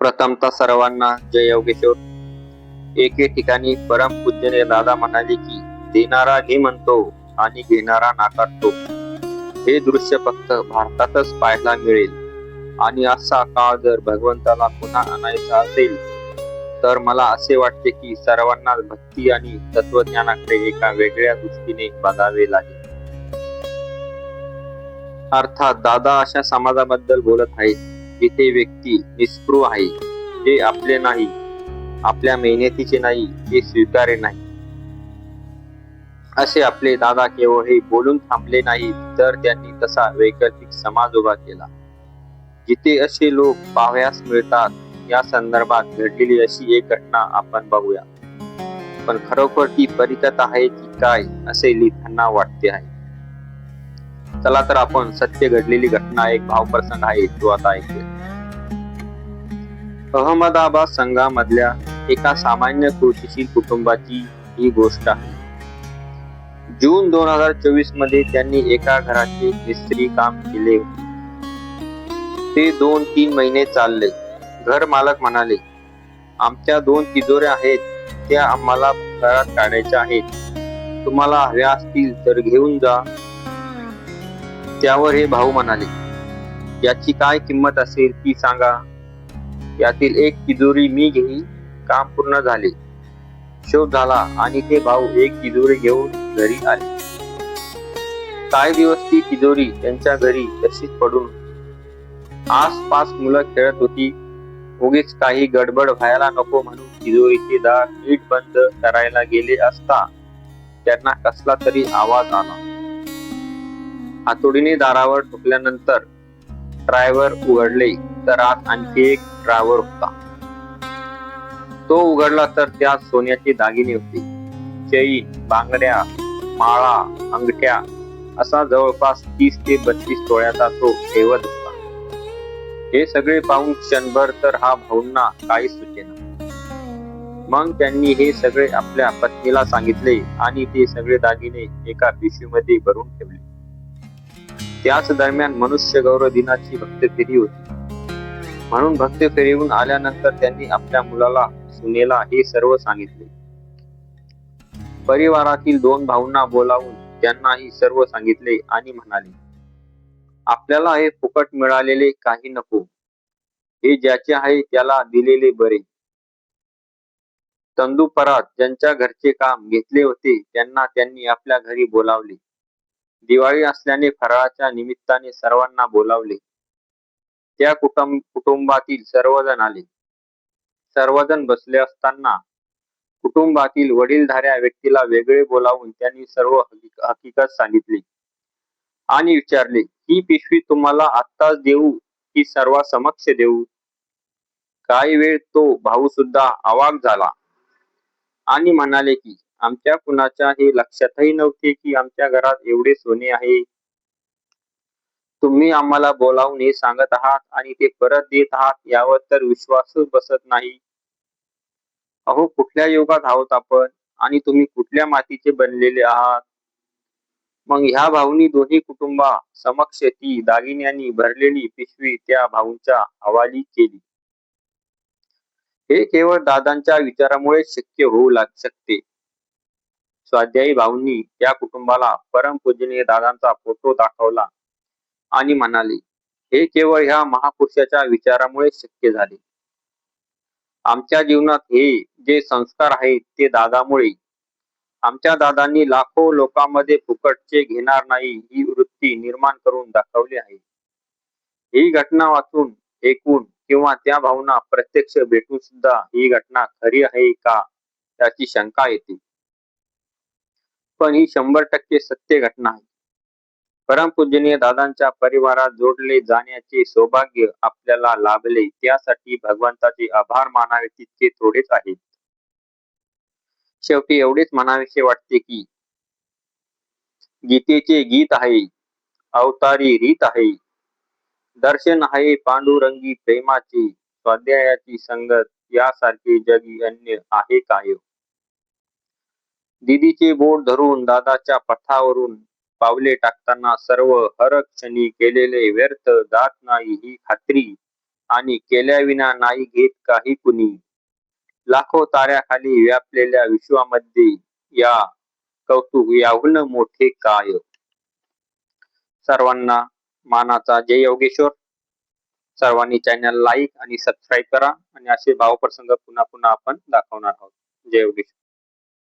प्रथमतः सर्वांना जय योगेश्वर. एके ठिकाणी परमपूज्यने दादा म्हणाले की देणारा घे म्हणतो आणि घेणारा नाकारतो. हे दृश्य फक्त भारतातच पाहायला मिळेल. आणि असा काळ जर भगवंताला पुन्हा आणायचा असेल तर मला असे वाटते की सर्वांना भक्ती आणि तत्वज्ञानाकडे एका वेगळ्या दृष्टीने बघावे लागेल. अर्थात दादा अशा समाजाबद्दल बोलत आहेत. जिथे व्यक्ती निस्पृह आहे जे आपले नाही आपल्या मेहनतीचे नाही ते स्वीकारे नाही. असे आपले दादा केवळ हे बोलून थांबले नाही तर त्यांनी तसा वैकल्पिक समाज उभा केला. जिथे असे लोक पाहाव्यास मिळतात या संदर्भात घडलेली अशी एक घटना आपण बघूया. पण खरोखर ती परिकथा आहे की काय असे लिखांना वाटते आहे. चला तर आपण सत्य घडलेली घटना एक भावप्रसंग आहे तो आता ऐकूया. अहमदाबाद संघामधल्या एका सामान्य कृषीशील कुटुंबाची ही गोष्ट आहे. जून दोन हजार चोवीसमध्ये त्यांनी एका घराचे मिस्त्री काम केले होते. ते दोन तीन महिने चालले. घर मालक म्हणाले आमच्या दोन तिजोऱ्या आहेत त्या आम्हाला घरात काढायच्या आहेत. तुम्हाला हव्या असतील तर घेऊन जा त्यावर हे भाऊ म्हणाले याची काय किंमत असेल ती सांगा. यातील एक तिजोरी मी घेई काम पूर्ण झाले. शोध झाला आणि ते भाऊ एक तिजोरी घेऊन घरी आले. काही दिवस ती तिजोरी त्यांच्या घरी तशीच पडून आसपास मुलं खेळत होती. उगीच काही गडबड व्हायला नको म्हणून तिजोरीचे दार नीट बंद करायला गेले असता त्यांना कसला तरी आवाज आला. हातोडीने दारावर ठोकल्यानंतर ड्रायव्हर उघडले तर आत आणखी एक ड्रायव्हर होता. तो उघडला तर त्यात सोन्याचे दागिने होते. चैन बांगड्या माळा अंगठ्या असा जवळपास तीस ते बत्तीस तोळ्याचा तो ठेवत होता. हे सगळे पाहून क्षणभर तर हा भाऊंना काही सुचेना मग त्यांनी हे सगळे आपल्या पत्नीला सांगितले आणि ते सगळे दागिने एका पिशवीमध्ये भरून ठेवले. त्याच दरम्यान मनुष्य गौरव दिनाची भक्त फेरी होती. म्हणून भक्त फेरीहून आल्यानंतर त्यांनी आपल्या मुलाला सुनेला हे सर्व सांगितले. परिवारातील दोन भाऊंना बोलावून त्यांनाही सर्व सांगितले आणि म्हणाले आपल्याला हे फुकट मिळालेले काही नको. हे ज्याचे आहे त्याला दिलेले बरे. तंदुपरात ज्यांच्या घरचे काम घेतले होते त्यांना त्यांनी आपल्या घरी बोलावले. दिवाळी असल्याने फराळाच्या निमित्ताने सर्वांना बोलावले. त्या कुटुंब कुटुंबातील सर्वजण आले. सर्वजण बसले असताना कुटुंबातील वडीलधाऱ्या व्यक्तीला वेगळे बोलावून त्यांनी सर्व हकीकत सांगितली आणि विचारले ही पिशवी तुम्हाला आत्ताच देऊ की सर्वा समक्ष देऊ? काही वेळ तो भाऊ सुद्धा अवाक झाला आणि म्हणाले की आमच्या कुणाच्या हे लक्षातही नव्हते की आमच्या घरात एवढे सोने आहे. तुम्ही आम्हाला बोलावून हे सांगत आहात आणि ते परत देत आहात यावर तर विश्वासच बसत नाही. अहो कुठल्या युगात आहोत आपण? आणि तुम्ही कुठल्या मातीचे बनलेले आहात? मग ह्या भाऊनी दोन्ही कुटुंबा समक्ष ती दागिन्यांनी भरलेली पिशवी त्या भाऊंच्या हवाली केली. हे केवळ दादांच्या विचारामुळे शक्य होऊ लाग शकते. स्वाध्यायी भाऊंनी त्या कुटुंबाला परमपूजनीय दादांचा फोटो दाखवला आणि म्हणाले हे केवळ ह्या महापुरुषाच्या विचारामुळे शक्य झाले. आमच्या जीवनात हे जे संस्कार आहेत ते दादामुळे. आमच्या दादांनी लाखो लोकांमध्ये फुकटचे घेणार नाही ही वृत्ती निर्माण करून दाखवली आहे. ही घटना वाचून ऐकून किंवा त्या भावना प्रत्यक्ष भेटून सुद्धा ही घटना खरी आहे का याची शंका येते. पण ही शंभर टक्के सत्य घटना आहे. परमपूजनीय दादांच्या परिवारात जोडले जाण्याचे सौभाग्य आपल्याला लाभले त्यासाठी भगवंताचे आभार मानावे तितके थोडेच आहेत शेवटी एवढेच म्हणावेसे वाटते की गीतेचे गीत आहे अवतारी रीत आहे. दर्शन आहे पांडुरंगी प्रेमाचे स्वाध्यायाची संगत यासारखे जगी अन्य आहे काय? दीदीचे बोट धरून दादाच्या पथावरून पावले टाकताना सर्व हर क्षणी केलेले व्यर्थ जात नाही ही खात्री आणि केल्याविना नाही घेत काही कुणी. लाखो ताऱ्याखाली व्यापलेल्या विश्वामध्ये या कौतुक याहून मोठे काय? सर्वांना मानाचा जय योगेश्वर. सर्वांनी चॅनल लाईक आणि सबस्क्राईब करा आणि असे भावप्रसंग पुन्हा पुन्हा आपण दाखवणार आहोत. जय योगेश्वर.